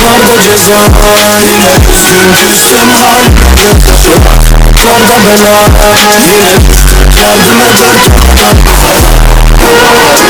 Kolda ceza yine düştüm düştüm anladım kapıma Kolda bela yine düştüm kendime ben takmadım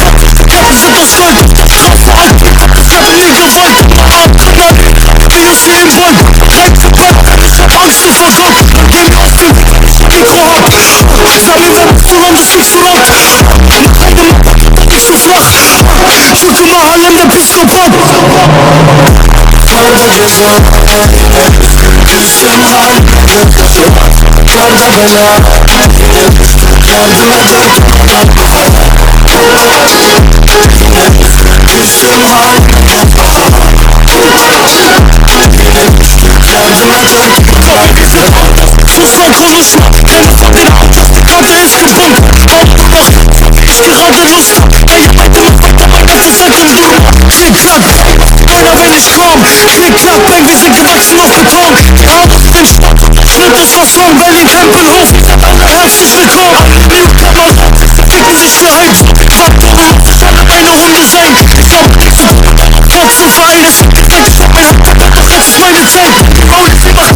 Can't do it Tempelhof seid alle herzlich willkommen Newcomer Ficken sich für Hype Faktoren muss ich alle Hunde sein Ich zu vereinen Es gibt Zeit, ich hab meine Zeit Bau jetzt immer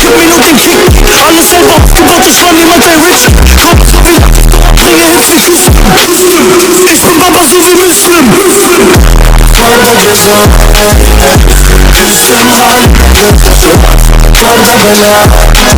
Gib mir nur den Kick Alles selber aufgebaut, ich war niemals ein Rich so viel Bringe Hits wie Küsten Ich bin Baba so wie Muslim Vardı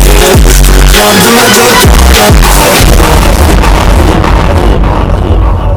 on drugs.